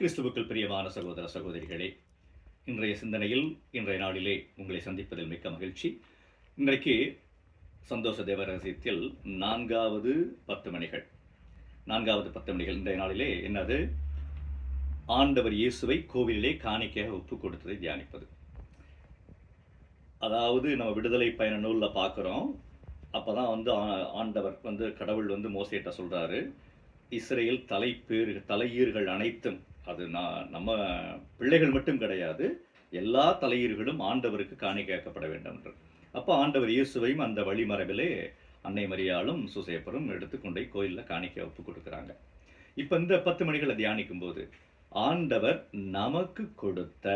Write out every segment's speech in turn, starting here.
கிறிஸ்துவுக்குள் பிரியமான சகோதர சகோதரிகளே இன்றைய சிந்தனையில் இன்றைய நாளிலே உங்களை சந்திப்பதில் மிக்க மகிழ்ச்சி. இன்றைக்கு சந்தோஷ தேவரகசியத்தில் நான்காவது பத்து மணிகள் நான்காவது பத்து மணிகள் இன்றைய நாளிலே என்னது? ஆண்டவர் இயேசுவை கோவிலிலே காணிக்கையாக ஒப்பு கொடுத்ததை தியானிப்பது. அதாவது நம்ம விடுதலை பயண நூலில் பார்க்குறோம். அப்போ தான் வந்து ஆ- ஆண்டவர் வந்து கடவுள் வந்து மோசையிட்ட சொல்கிறாரு இஸ்ரேல் தலைப்பேறு தலையீர்கள் அனைத்தும் அது நான் நம்ம பிள்ளைகள் மட்டும் கிடையாது எல்லா தலையீர்களும் ஆண்டவருக்கு காணிக்கையாக்கப்பட வேண்டும் என்று. அப்போ ஆண்டவர் இயேசுவையும் அந்த வழிமரபிலே அன்னை மரியாளும் சுசேப்பரும் எடுத்துக்கொண்டே கோயிலில் காணிக்க ஒப்பு கொடுக்குறாங்க. இப்போ இந்த பத்து மணிகளை தியானிக்கும் போது ஆண்டவர் நமக்கு கொடுத்த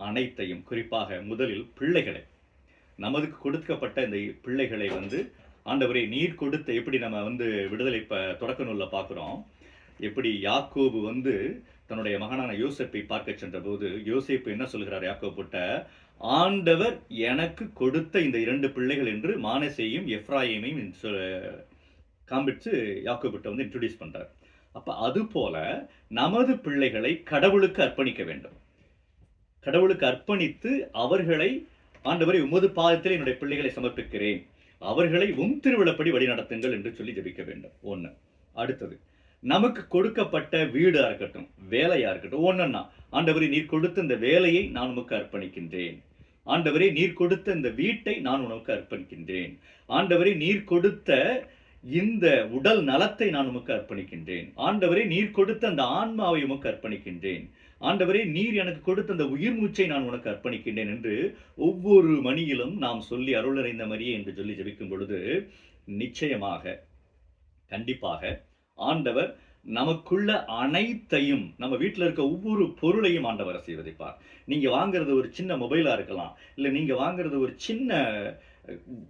அனைத்தையும் குறிப்பாக முதலில் பிள்ளைகளை நமதுக்கு கொடுக்கப்பட்ட இந்த பிள்ளைகளை வந்து ஆண்டவரே நீர் கொடுத்த எப்படி நம்ம வந்து விடுதலை ப தொடக்க நூலில் பார்க்குறோம் எப்படி யாக்கோபு வந்து தன்னுடைய மகனான யோசேப்பை பார்க்க சென்றபோது யோசிப்பு என்ன சொல்கிறார்? யாக்கோபுட்ட ஆண்டவர் எனக்கு கொடுத்த இந்த இரண்டு பிள்ளைகள் என்று மானசையும் எஃப்ராயிமையும் சொ- காண்பித்து யாக்கோபுட்ட வந்து இன்ட்ரடியூஸ் பண்ணுறார் அப்போ அதுபோல நமது பிள்ளைகளை கடவுளுக்கு அர்ப்பணிக்க வேண்டும். கடவுளுக்கு அர்ப்பணித்து அவர்களை ஆண்டவரை உமது பாதத்தில் என்னுடைய பிள்ளைகளை சமர்ப்பிக்கிறேன். அவர்களை உம் திருவிழப்படி வழிநடத்துங்கள் என்று சொல்லி ஜபிக்க வேண்டும். ஒன்று அடுத்தது நமக்கு கொடுக்கப்பட்ட வீடாக இருக்கட்டும் வேலையாக இருக்கட்டும் ஒன்றுன்னா ஆண்டவரே நீர் கொடுத்த இந்த வேலையை நான் உமக்கு அர்ப்பணிக்கின்றேன். ஆண்டவரே நீர் கொடுத்த இந்த வீட்டை நான் உனக்கு அர்ப்பணிக்கின்றேன். ஆண்டவரே நீர் கொடுத்த இந்த உடல் நலத்தை நான் உமக்கு அர்ப்பணிக்கின்றேன். ஆண்டவரே நீர் கொடுத்த அந்த ஆன்மாவை உமக்கு அர்ப்பணிக்கின்றேன். ஆண்டவரே நீர் எனக்கு கொடுத்த அந்த உயிர் மூச்சை நான் உனக்கு அர்ப்பணிக்கின்றேன் என்று ஒவ்வொரு மணியிலும் நாம் சொல்லி அருள் நிறைந்த மாதிரியே என்று சொல்லி ஜபிக்கும் பொழுது நிச்சயமாக கண்டிப்பாக ஆண்டவர் நமக்குள்ள அனைத்தையும் நம்ம வீட்டில் இருக்க ஒவ்வொரு பொருளையும் ஆண்டவர் ஆசீர்வதிப்பார். நீங்கள் வாங்குறது ஒரு சின்ன மொபைலாக இருக்கலாம் இல்லை நீங்கள் வாங்குறது ஒரு சின்ன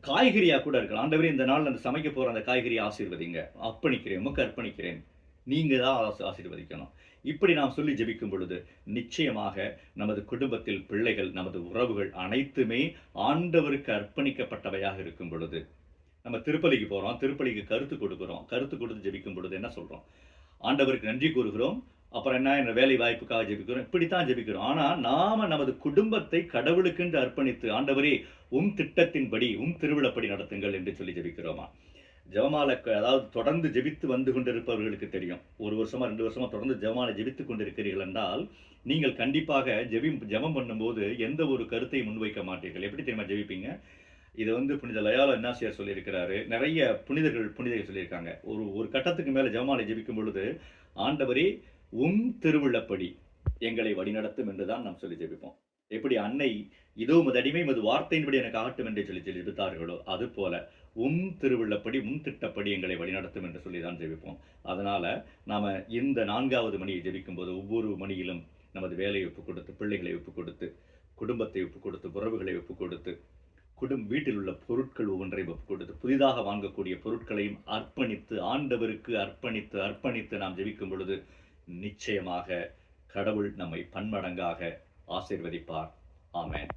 காய்கறியாக கூட இருக்கலாம். ஆண்டவரே இந்த நாள் அந்த சமைக்க போகிற அந்த காய்கறியை ஆசீர்வதிங்க. அர்ப்பணிக்கிறேன் உமக்கு அர்ப்பணிக்கிறேன். நீங்கள் தான் ஆசீர்வதிக்கணும். இப்படி நாம் சொல்லி ஜெபிக்கும் பொழுது நிச்சயமாக நமது குடும்பத்தில் பிள்ளைகள் நமது உறவுகள் அனைத்துமே ஆண்டவருக்கு அர்ப்பணிக்கப்பட்டவையாக இருக்கும் பொழுது நம்ம திருப்பலிக்கு போகிறோம் திருப்பலிக்கு கருத்து கொடுக்குறோம். கருத்து கொடுத்து ஜெபிக்கும் பொழுது என்ன சொல்கிறோம் ஆண்டவருக்கு நன்றி கூறுகிறோம். அப்புறம் என்ன? என்ற வேலை வாய்ப்புக்காக ஜெபிக்கிறோம். இப்படித்தான் ஜெபிக்கிறோம். ஆனால் நாம் நமது குடும்பத்தை கடவுளுக்கென்று அர்ப்பணித்து ஆண்டவரே உம் திட்டத்தின்படி உம் திருவிழப்படி நடத்துங்கள் என்று சொல்லி ஜெபிக்கிறோமா? ஜெபமால க- அதாவது தொடர்ந்து ஜெபித்து வந்து கொண்டிருப்பவர்களுக்கு தெரியும். ஒரு வருஷமா ரெண்டு வருஷமா தொடர்ந்து ஜெபமாலை ஜெபித்து கொண்டிருக்கிறீர்கள் என்றால் நீங்கள் கண்டிப்பாக ஜெபி ஜெபம் பண்ணும்போது எந்த ஒரு கருத்தை முன்வைக்க மாட்டீர்கள். எப்படி தெரியுமா ஜெபிப்பீங்க? இது வந்து புனித லயால என்னாசியார் சொல்லியிருக்கிறாரு. நிறைய புனிதர்கள் புனிதர்கள் சொல்லியிருக்காங்க. ஒரு ஒரு கட்டத்துக்கு மேலே ஜெபமாலை ஜெபிக்கும் பொழுது ஆண்டவரே உம் திருவிழப்படி எங்களை வழிநடத்தும் என்று தான் நாம் சொல்லி ஜெபிப்போம். எப்படி அன்னை இதோ உமது அடிமை உமது வார்த்தையின்படி எனக்கு ஆகட்டும் என்று சொல்லி சொல்லி ஜெபித்தார்களோ அது போல உம் திருவிழப்படி உம் திட்டப்படி எங்களை வழிநடத்தும் என்று சொல்லி தான் ஜெபிப்போம். அதனால் நாம் இந்த நான்காவது மணியை ஜெபிக்கும் போது ஒவ்வொரு மணியிலும் நமது வேலையை ஒப்புக் கொடுத்து பிள்ளைகளை ஒப்புக் கொடுத்து குடும்பத்தை ஒப்புக் கொடுத்து உறவுகளை ஒப்புக் கொடுத்து குடும் வீட்டில் உள்ள பொருட்கள் ஒவ்வொன்றையும் ஒப்பு கொடுத்து புதிதாக வாங்கக்கூடிய பொருட்களையும் அர்ப்பணித்து ஆண்டவருக்கு அர்ப்பணித்து அர்ப்பணித்து நாம் ஜெபிக்கும் பொழுது நிச்சயமாக கடவுள் நம்மை பன்மடங்காக ஆசிர்வதிப்பார். ஆமேன்.